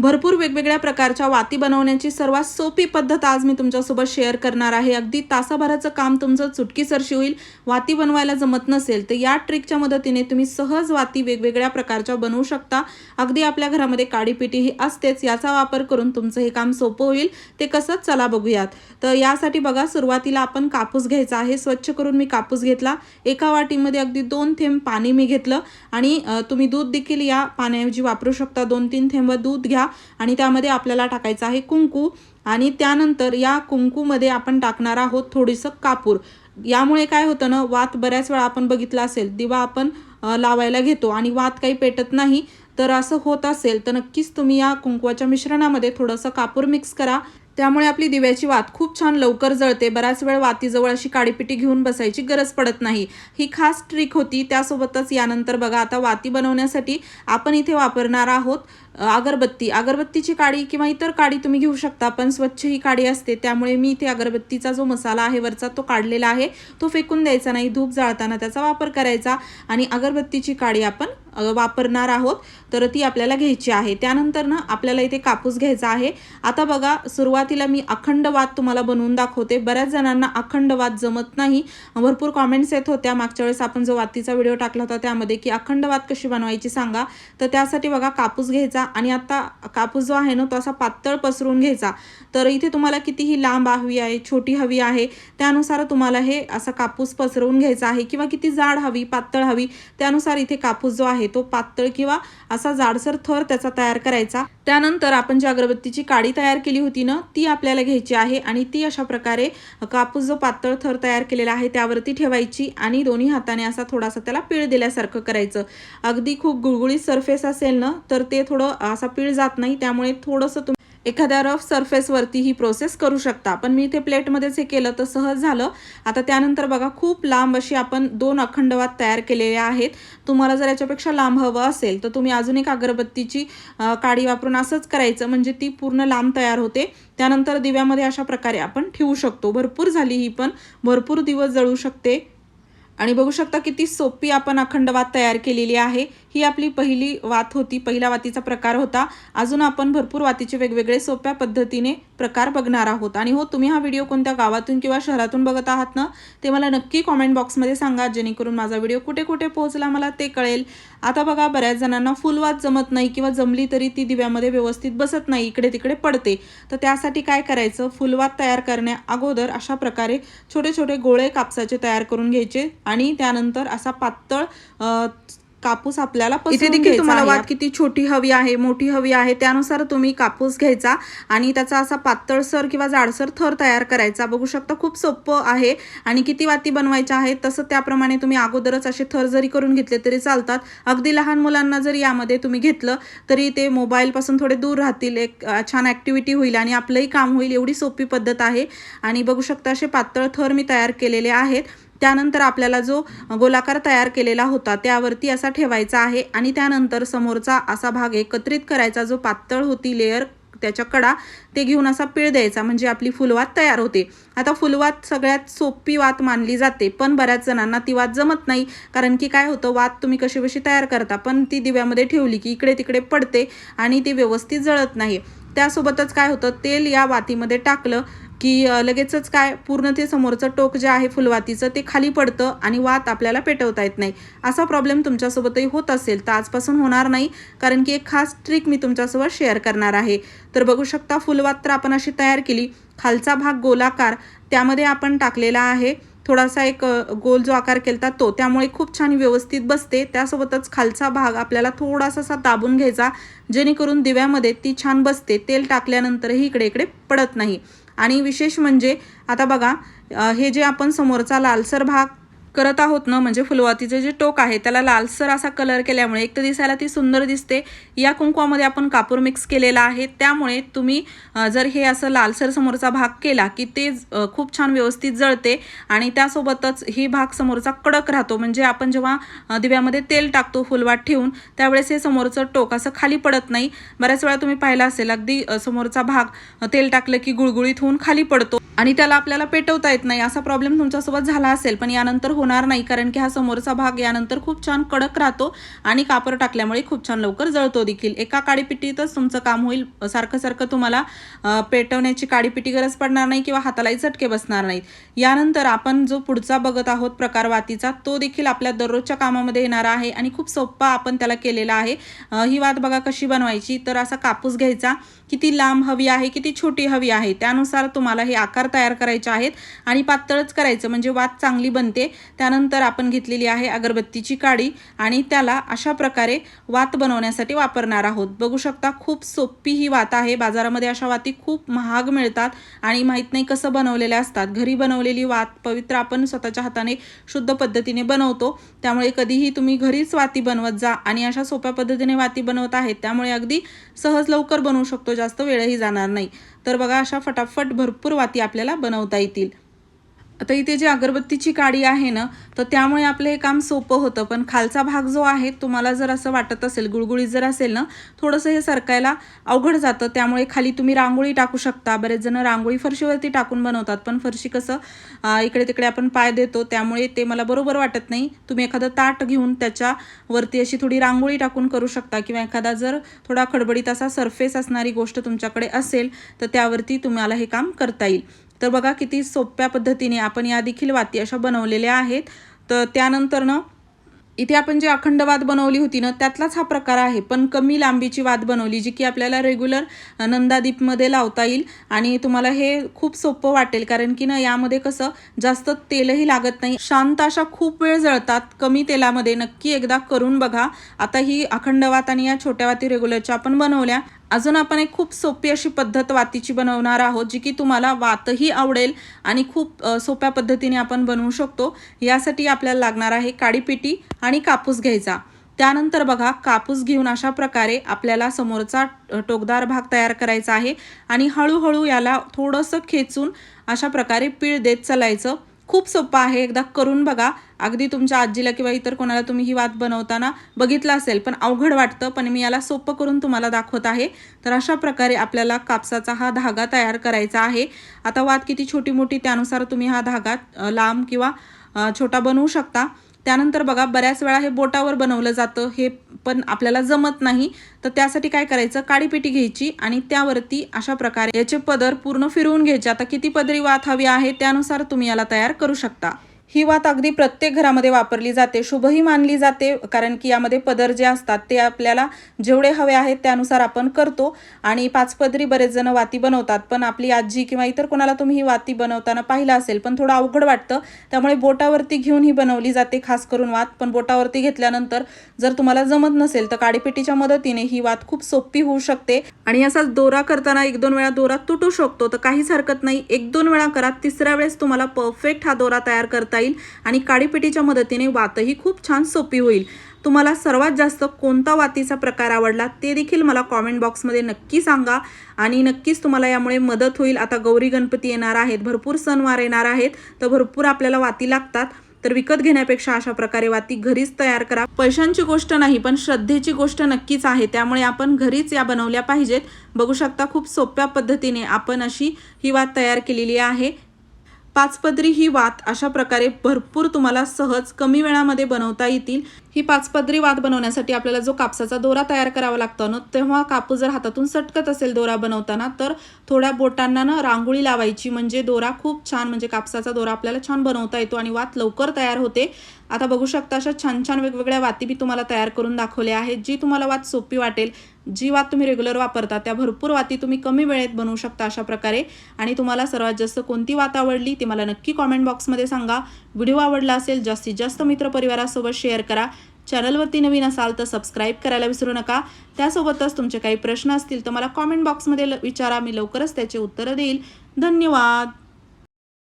भरपूर वेगवेगळ्या प्रकारच्या वाती बनवण्याची सर्वात सोपी पद्धत आज मी तुमच्यासोबत शेअर करणार आहे. अगदी तासाभराचं काम तुमचं चुटकीसरशी होईल. वाती बनवायला जमत नसेल तर या ट्रिकच्या मदतीने तुम्ही सहज वाती वेगवेगळ्या प्रकारच्या बनवू शकता. अगदी आपल्या घरामध्ये काडीपिटी ही असतेच याचा वापर करून तुमचं हे काम सोपं होईल. ते कसं? चला बघूयात. तर यासाठी बघा सुरुवातीला आपण कापूस घ्यायचा आहे. स्वच्छ करून मी कापूस घेतला. एका वाटीमध्ये अगदी दोन थेंब पाणी मी घेतलं. आणि तुम्ही दूध देखील या पाण्याऐवजी वापरू शकता. दोन तीन थेंब दूध घ्या. आणि त्यामध्ये आपल्याला टाकायचं आहे कुंकू. आणि त्यानंतर या कुंकूमध्ये आपण टाकणार आहोत थोडीसं कापूर. यामुळे काय होतं ना वात बऱ्याच वेळा आपण बघितला असेल दिवा आपण लावायला घेतो आणि वात काही पेटत नाही. तर असं होत असेल तर नक्कीच तुम्ही या कुंकवाच्या मिश्रणामध्ये थोडंसं कापूर मिक्स करा. त्यामुळे आपली दिव्याची वात खूप छान लवकर जळते. बराच वेळ वातीजवळ अशी काडीपिटी घेऊन बसायची गरज पडत नाही. ही खास ट्रिक होती त्यासोबतच यानंतर बघा आता वाती बनवण्यासाठी आपण इथे वापरणार आहोत अगरबत्ती. अगरबत्तीची काडी किंवा इतर काडी तुम्ही घेऊ शकता पण स्वच्छ ही काडी असते. त्यामुळे मी इथे अगरबत्तीचा जो मसाला आहे वरचा तो काढलेला आहे. तो फेकून द्यायचा नाही धूप जाळताना त्याचा वापर करायचा आणि अगरबत्तीची काडी आपण वापरणार आहोत. तर ती आपल्याला घ्यायची आहे. त्यानंतर ना आपल्याला इथे कापूस घ्यायचा आहे. आता बघा सुरुवातीला मी अखंड वाद तुम्हाला बनवून दाखवते. बऱ्याच जणांना अखंड वाद जमत नाही. भरपूर कॉमेंट्स येत होत्या. मागच्या वेळेस आपण जो वातीचा व्हिडिओ टाकला होता त्यामध्ये की अखंड वात कशी बनवायची सांगा. तर त्यासाठी बघा कापूस घ्यायचा आणि आता कापूस जो आहे ना तो असा पातळ पसरून घ्यायचा. तर इथे तुम्हाला कितीही लांब हवी आहे छोटी हवी आहे त्यानुसार तुम्हाला हे असा कापूस पसरवून घ्यायचा आहे किंवा किती जाड हवी पातळ हवी त्यानुसार इथे कापूस जो आहे तो पातळ किंवा असा जाडसर थर त्याचा तयार करायचा. त्यानंतर आपण जी अगरबत्तीची काडी तयार केली होती ना ती आपल्याला घ्यायची आहे आणि ती अशा प्रकारे कापूस जो पातळ थर तयार केलेला आहे त्यावरती ठेवायची आणि दोन्ही हाताने असा थोडासा त्याला पीळ दिल्यासारखं करायचं. अगदी खूप गुळगुळीत सरफेस असेल ना तर ते थोडं असा पीळ जात नाही त्यामुळे थोडंसं तुम्ही एखाद्या रफ सरफेसवरती ही प्रोसेस करू शकता. पण मी इथे प्लेटमध्येच हे केलं तर सहज झालं. आता त्यानंतर बघा खूप लांब अशी आपण दोन अखंडवात तयार केलेले आहेत. तुम्हाला जर याच्यापेक्षा लांब हवं असेल तर तुम्ही अजून एक अगरबत्तीची काडी वापरून असंच करायचं. म्हणजे ती पूर्ण लांब तयार होते. त्यानंतर दिव्यामध्ये अशा प्रकारे आपण ठेवू शकतो. भरपूर झाली ही पण. भरपूर दिवस जळू शकते. आणि बघू शकता किती सोपी आपण अखंड वात तयार केलेली आहे. ही आपली पहिली वात होती. पहिला वातीचा प्रकार होता. अजून आपण भरपूर वातीचे वेगवेगळे सोप्या पद्धतीने प्रकार बघणार आहोत. आणि हो तुम्ही हा व्हिडिओ कोणत्या गावातून किंवा शहरातून बघत आहात ना ते मला नक्की कॉमेंट बॉक्समध्ये सांगा. जेणेकरून माझा व्हिडिओ कुठे कुठे पोहोचला मला ते कळेल. आता बघा बऱ्याच जणांना फुलवात जमत नाही किंवा जमली तरी ती दिव्यामध्ये व्यवस्थित बसत नाही. इकडे तिकडे पडते. तर त्यासाठी काय करायचं? फुलवात तयार करण्या अगोदर अशा प्रकारे छोटे छोटे गोळे कापसाचे तयार करून घ्यायचे. आणि त्यानंतर असा पातळ कापूस आपल्याला इथे देखील तुम्हाला. वात किती छोटी हवी आहे मोठी हवी आहे त्यानुसार तुम्ही कापूस घ्यायचा आणि त्याचा असा पातळसर किंवा जाडसर थर तयार करायचा. बघू शकता खूप सोपं आहे आणि किती वाती बनवायच्या आहेत तसं त्याप्रमाणे तुम्ही अगोदरच असे थर जरी करून घेतले तरी चालतात. अगदी लहान मुलांना जरी यामध्ये तुम्ही घेतलं तरी ते मोबाईलपासून थोडे दूर राहतील एक छान ॲक्टिव्हिटी होईल आणि आपलंही काम होईल एवढी सोपी पद्धत आहे. आणि बघू शकता असे पातळ थर मी तयार केलेले आहेत. त्यानंतर आपल्याला जो गोलाकार तयार केलेला होता त्यावरती असा ठेवायचा आहे आणि त्यानंतर समोरचा असा भाग एकत्रित करायचा जो पातळ होती लेअर त्याच्या कडा ते घेऊन असा पीळ द्यायचा म्हणजे आपली फुलवात तयार होते. आता फुलवात सगळ्यात सोपी वात मानली जाते पण बऱ्याच जणांना ती वात जमत नाही कारण की काय होतं वात तुम्ही कशी कशी तयार करता पण ती दिव्यामध्ये ठेवली की इकडे तिकडे पडते आणि ती व्यवस्थित जळत नाही. त्यासोबतच काय होतं तेल या वातीमध्ये टाकलं की लगेचच काय पूर्ण ते समोरचं टोक जे आहे फुलवातीचं ते खाली पडतं आणि वात आपल्याला पेटवता येत नाही. असा प्रॉब्लेम तुमच्यासोबतही होत असेल तर आजपासून होणार नाही कारण की एक खास ट्रिक मी तुमच्यासोबत शेअर करणार आहे. तर बघू शकता फुलवात तर आपण अशी तयार केली. खालचा भाग गोलाकार त्यामध्ये आपण टाकलेला आहे. थोडासा एक गोल जो आकार केलता तो त्यामुळे खूप छान व्यवस्थित बसते. त्यासोबतच खालचा भाग आपल्याला थोडासा असा दाबून घ्यायचा जेणेकरून दिव्यामध्ये ती छान बसते. तेल टाकल्यानंतरही इकडे इकडे पडत नाही. आणि विशेष म्हणजे आता बघा हे जे आपण समोरचा लालसर भाग करत आहोत ना म्हणजे फुलवातीचे जे टोक आहे त्याला लालसर असा कलर केल्यामुळे एक तर दिसायला ती सुंदर दिसते. या कुंकवामध्ये आपण कापूर मिक्स केलेला आहे. त्यामुळे तुम्ही जर हे असं लालसर समोरचा भाग केला की ते खूप छान व्यवस्थित जळते आणि त्यासोबतच ही भाग समोरचा कडक राहतो. म्हणजे आपण जेव्हा दिव्यामध्ये तेल टाकतो फुलवात ठेवून त्यावेळेस हे समोरचं टोक असं खाली पडत नाही. बऱ्याच वेळा तुम्ही पाहिलं असेल अगदी समोरचा भाग तेल टाकलं की गुळगुळीत होऊन खाली पडतो. आणि त्याला आपल्याला पेटवता येत नाही. असा प्रॉब्लेम तुमच्यासोबत झाला असेल पण यानंतर होणार नाही कारण की हा समोरचा भाग यानंतर खूप छान कडक राहतो आणि कापर टाकल्यामुळे खूप छान लवकर जळतो देखील. एका काडीपिटीतच तुमचं काम होईल सारखं सारखं तुम्हाला पेटवण्याची काडीपिटी गरज पडणार नाही किंवा हातालाही चटके बसणार नाहीत. यानंतर आपण जो पुढचा बघत आहोत प्रकार वातीचा तो देखील आपल्या दररोजच्या कामामध्ये येणार आहे आणि खूप सोप्पा आपण त्याला केलेला आहे. ही वात बघा कशी बनवायची. तर असा कापूस घ्यायचा किती लांब हवी आहे किती छोटी हवी आहे त्यानुसार तुम्हाला हे आकार तयार करायचे आहेत आणि पातळच करायचं म्हणजे वात चांगली बनते. त्यानंतर आपण घेतलेली आहे अगरबत्तीची काडी आणि त्याला अशा प्रकारे वात बनवण्यासाठी वापरणार आहोत. बघू शकता खूप सोपी ही वात आहे. बाजारामध्ये अशा वाती खूप महाग मिळतात आणि माहीत नाही कसं बनवलेल्या असतात. घरी बनवलेली वात पवित्र आपण स्वतःच्या हाताने शुद्ध पद्धतीने बनवतो. त्यामुळे कधीही तुम्ही घरीच वाती बनवत जा आणि अशा सोप्या पद्धतीने वाती बनवत आहेत त्यामुळे अगदी सहज लवकर बनवू शकतो. जास्त वेळही जाणार नाही. तर बघा अशा फटाफट भरपूर वाती आपल्याला बनवता येतील. आता इथे जी अगरबत्तीची काडी आहे ना तर त्यामुळे आपलं हे काम सोपं होतं. पण खालचा भाग जो आहे तुम्हाला जर असं वाटत असेल गुळगुळीत जर असेल ना थोडंसं हे सरकायला अवघड जातं. त्यामुळे खाली तुम्ही रांगोळी टाकू शकता. बरेच जण रांगोळी फरशीवरती टाकून बनवतात. पण फरशी कसं इकडे तिकडे आपण पाय देतो. त्यामुळे ते मला बरोबर वाटत नाही. तुम्ही एखादं ताट घेऊन त्याच्यावरती अशी थोडी रांगोळी टाकून करू शकता. किंवा एखादा जर थोडा खडबडीत असा सरफेस असणारी गोष्ट तुमच्याकडे असेल तर त्यावरती तुम्हाला हे काम करता येईल. तर बघा किती सोप्या पद्धतीने आपण या देखील वाती अशा बनवलेल्या आहेत. तर त्यानंतर ना इथे आपण जी अखंड वाद बनवली होती ना त्यातलाच हा प्रकार आहे. पण कमी लांबीची वाद बनवली जी की आपल्याला रेग्युलर नंदादीपमध्ये लावता येईल. आणि तुम्हाला हे खूप सोपं वाटेल कारण की ना यामध्ये कसं जास्त तेलही लागत नाही. शांत अशा खूप वेळ जळतात कमी तेलामध्ये. नक्की एकदा करून बघा. आता ही अखंड वात आणि या छोट्या वाती रेग्युलरच्या आपण बनवल्या. अजून आपण एक खूप सोपी अशी पद्धत वातीची बनवणार आहोत जी की तुम्हाला वातही आवडेल आणि खूप सोप्या पद्धतीने आपण बनवू शकतो. यासाठी आपल्याला लागणार आहे काडीपिटी आणि कापूस घ्यायचा. त्यानंतर बघा कापूस घेऊन अशा प्रकारे आपल्याला समोरचा टोकदार भाग तयार करायचा आहे आणि हळूहळू याला थोडंसं खेचून अशा प्रकारे पीळ देत चालायचं. खूप सोपं आहे. एकदा करून बघा. अगदी तुमच्या आजीला किंवा इतर कोणाला तुम्ही ही वात बनवताना बघितलं असेल पण अवघड वाटतं पण मी याला सोपं करून तुम्हाला दाखवत आहे. तर अशा प्रकारे आपल्याला कापसाचा हा धागा तयार करायचा आहे. आता वात किती छोटी मोठी त्यानुसार तुम्ही हा धागा लांब किंवा छोटा बनवू शकता. त्यानंतर बघा बऱ्याच वेळा हे बोटावर बनवलं जातं. हे पण आपल्याला जमत नाही. तर त्यासाठी काय करायचं? काडीपेटी घ्यायची आणि त्यावरती अशा प्रकारे याचे पदर पूर्ण फिरवून घ्यायचे. आता किती पदरी वात हवी आहे त्यानुसार तुम्ही याला तयार करू शकता. ही वात अगदी प्रत्येक घरामध्ये वापरली जाते. शुभही मानली जाते कारण की यामध्ये पदर जे असतात ते आपल्याला जेवढे हवे आहेत त्यानुसार आपण करतो. आणि पाच पदरी बरेच जण वाती बनवतात पण आपली आजी किंवा इतर कोणाला तुम्ही ही वाती बनवताना पाहिलं असेल पण थोडं अवघड वाटतं. त्यामुळे बोटावरती घेऊन ही बनवली जाते खास करून वात. पण बोटावरती घेतल्यानंतर जर तुम्हाला जमत नसेल तर काडीपेटीच्या मदतीने ही वात खूप सोपी होऊ शकते. आणि असा दोरा करताना एक दोन वेळा दोरा तुटू शकतो तर काहीच हरकत नाही. एक दोन वेळा करा तिसऱ्या वेळेस तुम्हाला परफेक्ट हा दोरा तयार करता जाईल आणि काडीपेटीच्या मदतीने वातही खूप छान सोपी होईल. तुम्हाला सर्वात जास्त कोणता वातीचा प्रकार आवडला ते देखील मला कॉमेंट बॉक्समध्ये नक्की सांगा. आणि नक्कीच तुम्हाला यामुळे मदत होईल. आता गौरी गणपती येणार आहेत भरपूर सणवार येणार आहेत तर भरपूर आपल्याला वाती लागतात. तर विकत घेण्यापेक्षा अशा प्रकारे वाती घरीच तयार करा. पैशांची गोष्ट नाही पण श्रद्धेची गोष्ट नक्कीच आहे. त्यामुळे आपण घरीच या बनवल्या पाहिजेत. बघू शकता खूप सोप्या पद्धतीने आपण अशी ही वात तयार केलेली आहे. पाचपदरी ही वात अशा प्रकारे भरपूर तुम्हाला सहज कमी वेळामध्ये बनवता येतील. ही पाचपदरी वात बनवण्यासाठी आपल्याला जो कापसाचा दोरा तयार करावा लागतो ना तेव्हा कापूस जर हातातून सटकत असेल दोरा बनवताना तर थोड्या बोटांना ना रांगोळी लावायची. म्हणजे दोरा खूप छान म्हणजे कापसाचा दोरा आपल्याला छान बनवता येतो आणि वात लवकर तयार होते. आता बघू शकता अशा छान छान वेगवेगळ्या वाती मी तुम्हाला तयार करून दाखवल्या आहेत जी तुम्हाला वात सोपी वाटेल. जी वात तुम्ही रेग्युलर वापरता त्या भरपूर वाती तुम्ही कमी वेळेत बनवू शकता अशा प्रकारे. आणि तुम्हाला सर्वात जास्त कोणती वात आवडली ती मला नक्की कॉमेंट बॉक्समध्ये सांगा. व्हिडिओ आवडला असेल जास्तीत जास्त मित्रपरिवारासोबत शेअर करा. चॅनलवरती नवीन असाल तर सबस्क्राईब करायला विसरू नका. त्यासोबतच तुमचे काही प्रश्न असतील तर मला कॉमेंट बॉक्समध्ये ल- विचारा मी लवकरच त्याचे उत्तरं देईल. धन्यवाद!